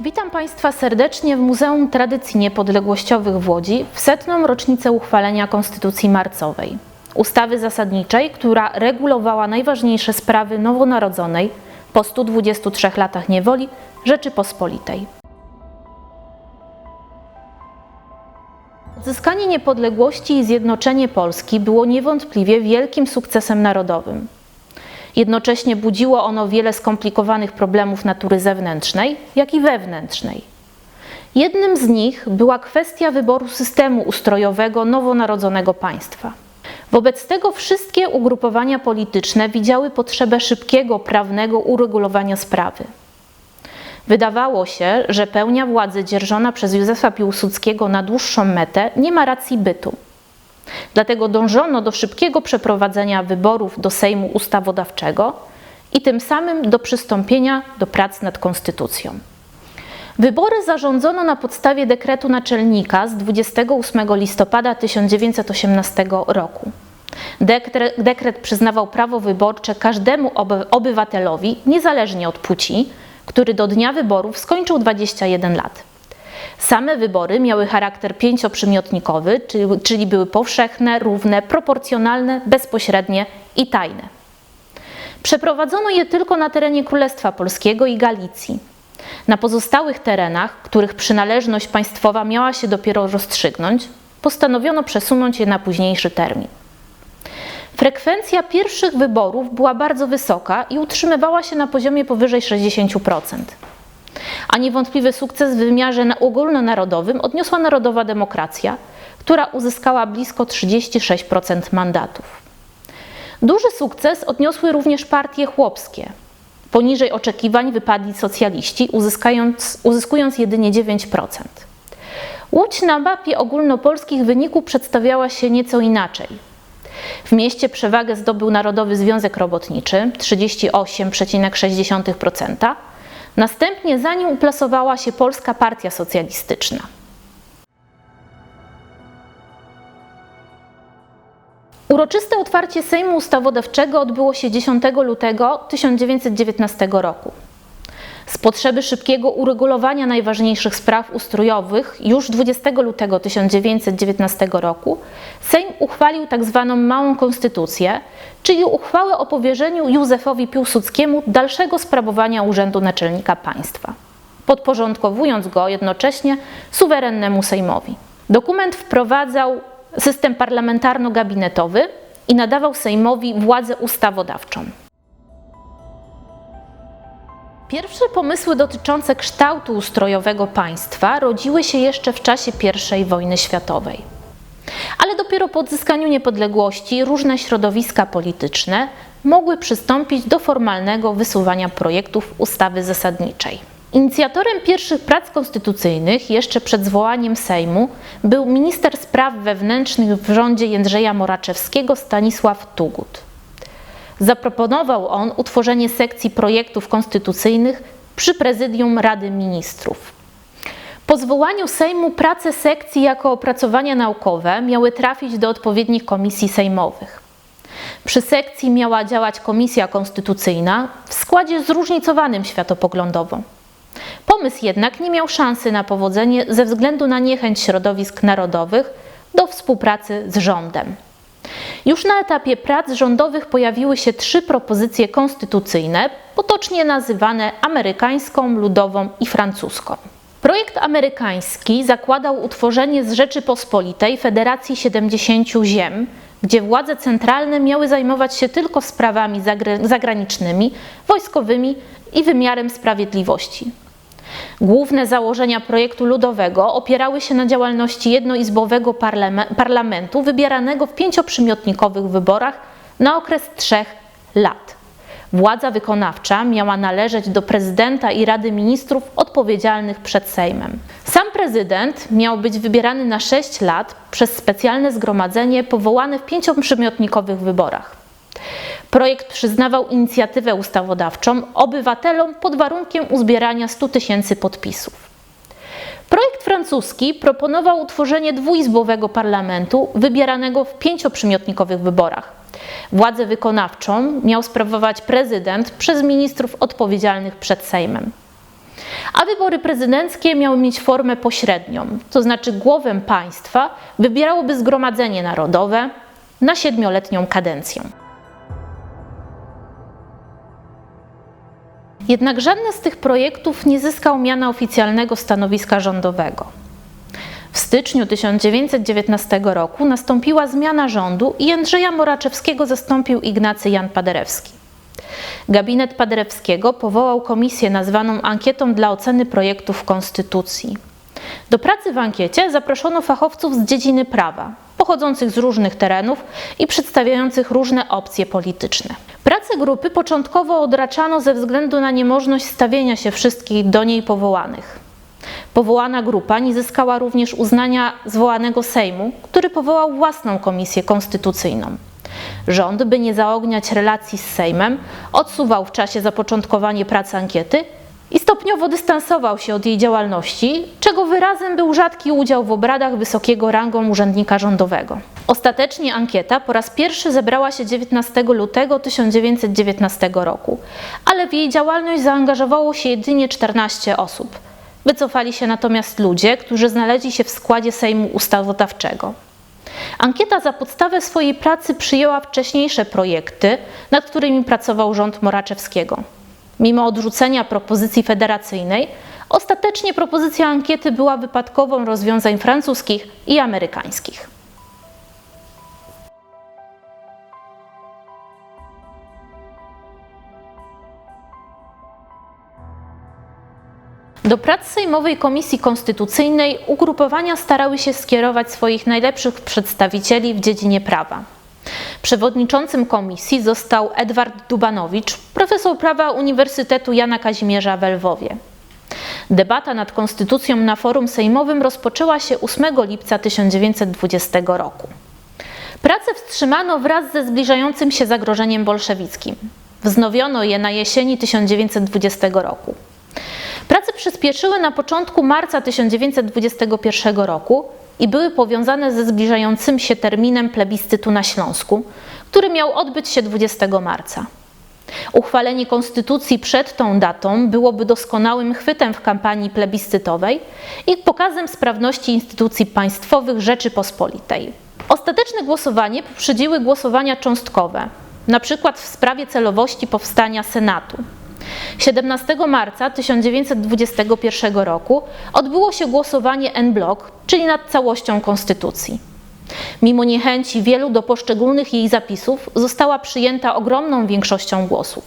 Witam Państwa serdecznie w Muzeum Tradycji Niepodległościowych w Łodzi w setną rocznicę uchwalenia Konstytucji Marcowej, ustawy zasadniczej, która regulowała najważniejsze sprawy nowonarodzonej po 123 latach niewoli Rzeczypospolitej. Odzyskanie niepodległości i zjednoczenie Polski było niewątpliwie wielkim sukcesem narodowym. Jednocześnie budziło ono wiele skomplikowanych problemów natury zewnętrznej, jak i wewnętrznej. Jednym z nich była kwestia wyboru systemu ustrojowego nowonarodzonego państwa. Wobec tego wszystkie ugrupowania polityczne widziały potrzebę szybkiego prawnego uregulowania sprawy. Wydawało się, że pełnia władzy dzierżona przez Józefa Piłsudskiego na dłuższą metę nie ma racji bytu. Dlatego dążono do szybkiego przeprowadzenia wyborów do Sejmu Ustawodawczego i tym samym do przystąpienia do prac nad konstytucją. Wybory zarządzono na podstawie dekretu naczelnika z 28 listopada 1918 roku. Dekret, dekret przyznawał prawo wyborcze każdemu obywatelowi, niezależnie od płci, który do dnia wyborów skończył 21 lat. Same wybory miały charakter pięcioprzymiotnikowy, czyli, były powszechne, równe, proporcjonalne, bezpośrednie i tajne. Przeprowadzono je tylko na terenie Królestwa Polskiego i Galicji. Na pozostałych terenach, których przynależność państwowa miała się dopiero rozstrzygnąć, postanowiono przesunąć je na późniejszy termin. Frekwencja pierwszych wyborów była bardzo wysoka i utrzymywała się na poziomie powyżej 60%. A niewątpliwy sukces w wymiarze ogólnonarodowym odniosła Narodowa Demokracja, która uzyskała blisko 36% mandatów. Duży sukces odniosły również partie chłopskie. Poniżej oczekiwań wypadli socjaliści, uzyskując jedynie 9%. Łódź na mapie ogólnopolskich wyników przedstawiała się nieco inaczej. W mieście przewagę zdobył Narodowy Związek Robotniczy 38,6%. Następnie za nim uplasowała się Polska Partia Socjalistyczna. Uroczyste otwarcie Sejmu Ustawodawczego odbyło się 10 lutego 1919 roku. Z potrzeby szybkiego uregulowania najważniejszych spraw ustrojowych już 20 lutego 1919 roku Sejm uchwalił tzw. Tak Małą Konstytucję, czyli uchwałę o powierzeniu Józefowi Piłsudskiemu dalszego sprawowania urzędu naczelnika państwa, podporządkowując go jednocześnie suwerennemu Sejmowi. Dokument wprowadzał system parlamentarno-gabinetowy i nadawał Sejmowi władzę ustawodawczą. Pierwsze pomysły dotyczące kształtu ustrojowego państwa rodziły się jeszcze w czasie I wojny światowej. Ale dopiero po odzyskaniu niepodległości różne środowiska polityczne mogły przystąpić do formalnego wysuwania projektów ustawy zasadniczej. Inicjatorem pierwszych prac konstytucyjnych, jeszcze przed zwołaniem Sejmu, był minister spraw wewnętrznych w rządzie Jędrzeja Moraczewskiego Stanisław Tugut. Zaproponował on utworzenie sekcji projektów konstytucyjnych przy prezydium Rady Ministrów. Po zwołaniu Sejmu prace sekcji jako opracowania naukowe miały trafić do odpowiednich komisji sejmowych. Przy sekcji miała działać komisja konstytucyjna w składzie zróżnicowanym światopoglądowo. Pomysł jednak nie miał szansy na powodzenie ze względu na niechęć środowisk narodowych do współpracy z rządem. Już na etapie prac rządowych pojawiły się trzy propozycje konstytucyjne, potocznie nazywane amerykańską, ludową i francuską. Projekt amerykański zakładał utworzenie z Rzeczypospolitej Federacji 70 Ziem, gdzie władze centralne miały zajmować się tylko sprawami zagranicznymi, wojskowymi i wymiarem sprawiedliwości. Główne założenia projektu ludowego opierały się na działalności jednoizbowego parlamentu wybieranego w pięcioprzymiotnikowych wyborach na okres trzech lat. Władza wykonawcza miała należeć do prezydenta i Rady Ministrów odpowiedzialnych przed Sejmem. Sam prezydent miał być wybierany na 6 lat przez specjalne zgromadzenie powołane w pięcioprzymiotnikowych wyborach. Projekt przyznawał inicjatywę ustawodawczą obywatelom pod warunkiem uzbierania 100 tysięcy podpisów. Projekt francuski proponował utworzenie dwuizbowego parlamentu wybieranego w pięcioprzymiotnikowych wyborach. Władzę wykonawczą miał sprawować prezydent przez ministrów odpowiedzialnych przed Sejmem. A wybory prezydenckie miały mieć formę pośrednią, to znaczy głowę państwa wybierałoby Zgromadzenie Narodowe na siedmioletnią kadencję. Jednak żadne z tych projektów nie zyskał miana oficjalnego stanowiska rządowego. W styczniu 1919 roku nastąpiła zmiana rządu i Jędrzeja Moraczewskiego zastąpił Ignacy Jan Paderewski. Gabinet Paderewskiego powołał komisję nazwaną Ankietą dla oceny projektów konstytucji. Do pracy w ankiecie zaproszono fachowców z dziedziny prawa, pochodzących z różnych terenów i przedstawiających różne opcje polityczne. Pracę grupy początkowo odraczano ze względu na niemożność stawienia się wszystkich do niej powołanych. Powołana grupa nie zyskała również uznania zwołanego Sejmu, który powołał własną komisję konstytucyjną. Rząd, by nie zaogniać relacji z Sejmem, odsuwał w czasie zapoczątkowanie pracy ankiety i stopniowo dystansował się od jej działalności, czego wyrazem był rzadki udział w obradach wysokiego rangą urzędnika rządowego. Ostatecznie ankieta po raz pierwszy zebrała się 19 lutego 1919 roku, ale w jej działalność zaangażowało się jedynie 14 osób. Wycofali się natomiast ludzie, którzy znaleźli się w składzie Sejmu Ustawodawczego. Ankieta za podstawę swojej pracy przyjęła wcześniejsze projekty, nad którymi pracował rząd Moraczewskiego. Mimo odrzucenia propozycji federacyjnej, ostatecznie propozycja ankiety była wypadkową rozwiązań francuskich i amerykańskich. Do prac Sejmowej Komisji Konstytucyjnej ugrupowania starały się skierować swoich najlepszych przedstawicieli w dziedzinie prawa. Przewodniczącym komisji został Edward Dubanowicz, profesor prawa Uniwersytetu Jana Kazimierza w Lwowie. Debata nad konstytucją na forum sejmowym rozpoczęła się 8 lipca 1920 roku. Prace wstrzymano wraz ze zbliżającym się zagrożeniem bolszewickim. Wznowiono je na jesieni 1920 roku. Prace przyspieszyły na początku marca 1921 roku i były powiązane ze zbliżającym się terminem plebiscytu na Śląsku, który miał odbyć się 20 marca. Uchwalenie konstytucji przed tą datą byłoby doskonałym chwytem w kampanii plebiscytowej i pokazem sprawności instytucji państwowych Rzeczypospolitej. Ostateczne głosowanie poprzedziły głosowania cząstkowe, na przykład w sprawie celowości powstania Senatu. 17 marca 1921 roku odbyło się głosowanie en bloc, czyli nad całością konstytucji. Mimo niechęci wielu do poszczególnych jej zapisów, została przyjęta ogromną większością głosów.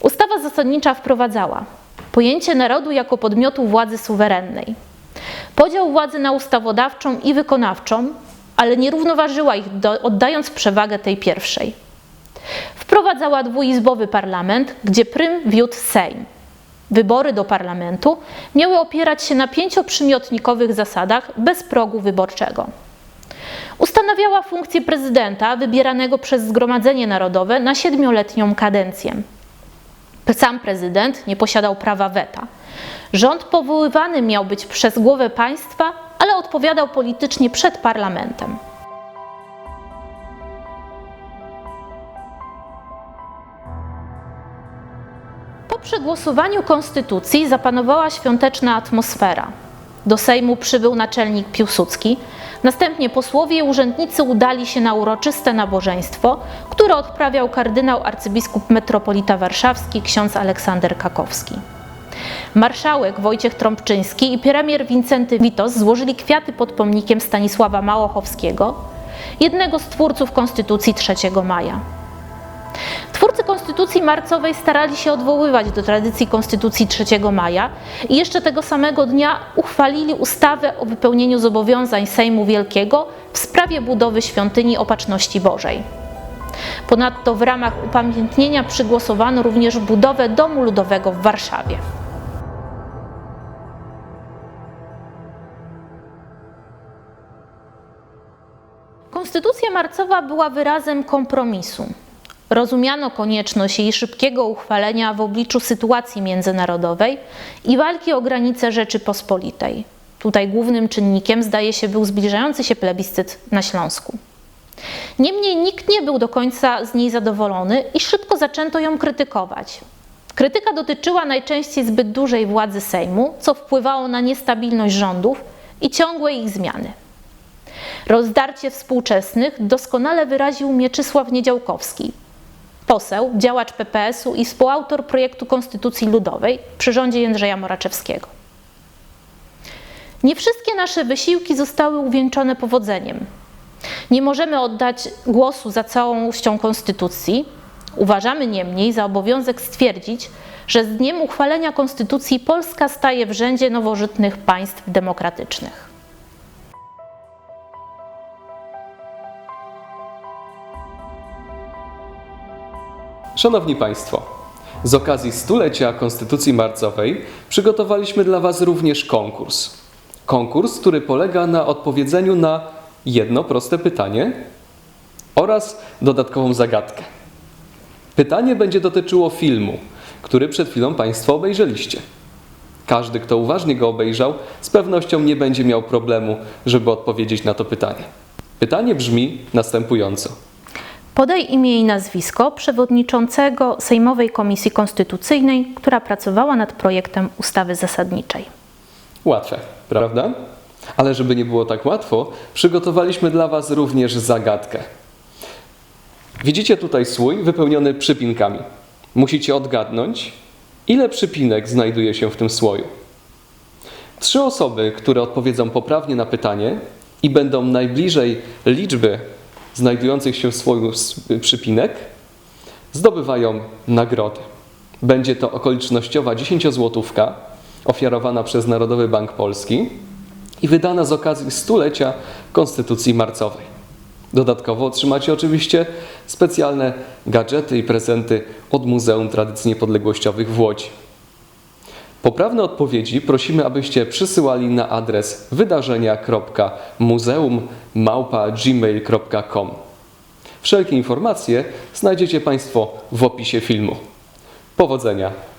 Ustawa zasadnicza wprowadzała pojęcie narodu jako podmiotu władzy suwerennej, podział władzy na ustawodawczą i wykonawczą, ale nie równoważyła ich, do, oddając przewagę tej pierwszej. Wprowadzała dwuizbowy parlament, gdzie prym wiódł Sejm. Wybory do parlamentu miały opierać się na pięcioprzymiotnikowych zasadach bez progu wyborczego. Ustanawiała funkcję prezydenta wybieranego przez Zgromadzenie Narodowe na siedmioletnią kadencję. Sam prezydent nie posiadał prawa weta. Rząd powoływany miał być przez głowę państwa, ale odpowiadał politycznie przed parlamentem. Po przegłosowaniu konstytucji zapanowała świąteczna atmosfera. Do Sejmu przybył naczelnik Piłsudski, następnie posłowie i urzędnicy udali się na uroczyste nabożeństwo, które odprawiał kardynał arcybiskup metropolita warszawski ksiądz Aleksander Kakowski. Marszałek Wojciech Trąbczyński i premier Wincenty Witos złożyli kwiaty pod pomnikiem Stanisława Małochowskiego, jednego z twórców Konstytucji 3 maja. Twórcy Konstytucji Marcowej starali się odwoływać do tradycji Konstytucji 3 maja i jeszcze tego samego dnia uchwalili ustawę o wypełnieniu zobowiązań Sejmu Wielkiego w sprawie budowy świątyni Opatrzności Bożej. Ponadto w ramach upamiętnienia przygłosowano również budowę Domu Ludowego w Warszawie. Konstytucja marcowa była wyrazem kompromisu. Rozumiano konieczność jej szybkiego uchwalenia w obliczu sytuacji międzynarodowej i walki o granice Rzeczypospolitej. Tutaj głównym czynnikiem zdaje się był zbliżający się plebiscyt na Śląsku. Niemniej nikt nie był do końca z niej zadowolony i szybko zaczęto ją krytykować. Krytyka dotyczyła najczęściej zbyt dużej władzy Sejmu, co wpływało na niestabilność rządów i ciągłe ich zmiany. Rozdarcie współczesnych doskonale wyraził Mieczysław Niedziałkowski, poseł, działacz PPS-u i współautor projektu Konstytucji Ludowej przy rządzie Jędrzeja Moraczewskiego. Nie wszystkie nasze wysiłki zostały uwieńczone powodzeniem. Nie możemy oddać głosu za całością Konstytucji. Uważamy niemniej za obowiązek stwierdzić, że z dniem uchwalenia Konstytucji Polska staje w rzędzie nowożytnych państw demokratycznych. Szanowni Państwo, z okazji stulecia Konstytucji Marcowej przygotowaliśmy dla Was również konkurs. Konkurs, który polega na odpowiedzeniu na jedno proste pytanie oraz dodatkową zagadkę. Pytanie będzie dotyczyło filmu, który przed chwilą Państwo obejrzeliście. Każdy, kto uważnie go obejrzał, z pewnością nie będzie miał problemu, żeby odpowiedzieć na to pytanie. Pytanie brzmi następująco. Podaj imię i nazwisko przewodniczącego Sejmowej Komisji Konstytucyjnej, która pracowała nad projektem ustawy zasadniczej. Łatwe, prawda? Ale żeby nie było tak łatwo, przygotowaliśmy dla Was również zagadkę. Widzicie tutaj słój wypełniony przypinkami. Musicie odgadnąć, ile przypinek znajduje się w tym słoju. Trzy osoby, które odpowiedzą poprawnie na pytanie i będą najbliżej liczby znajdujących się w słoju przypinek, zdobywają nagrody. Będzie to okolicznościowa 10-złotówka ofiarowana przez Narodowy Bank Polski i wydana z okazji stulecia Konstytucji Marcowej. Dodatkowo otrzymacie oczywiście specjalne gadżety i prezenty od Muzeum Tradycji Niepodległościowych w Łodzi. Poprawne odpowiedzi prosimy, abyście przysyłali na adres wydarzenia.muzeum.gmail.com. Wszelkie informacje znajdziecie Państwo w opisie filmu. Powodzenia!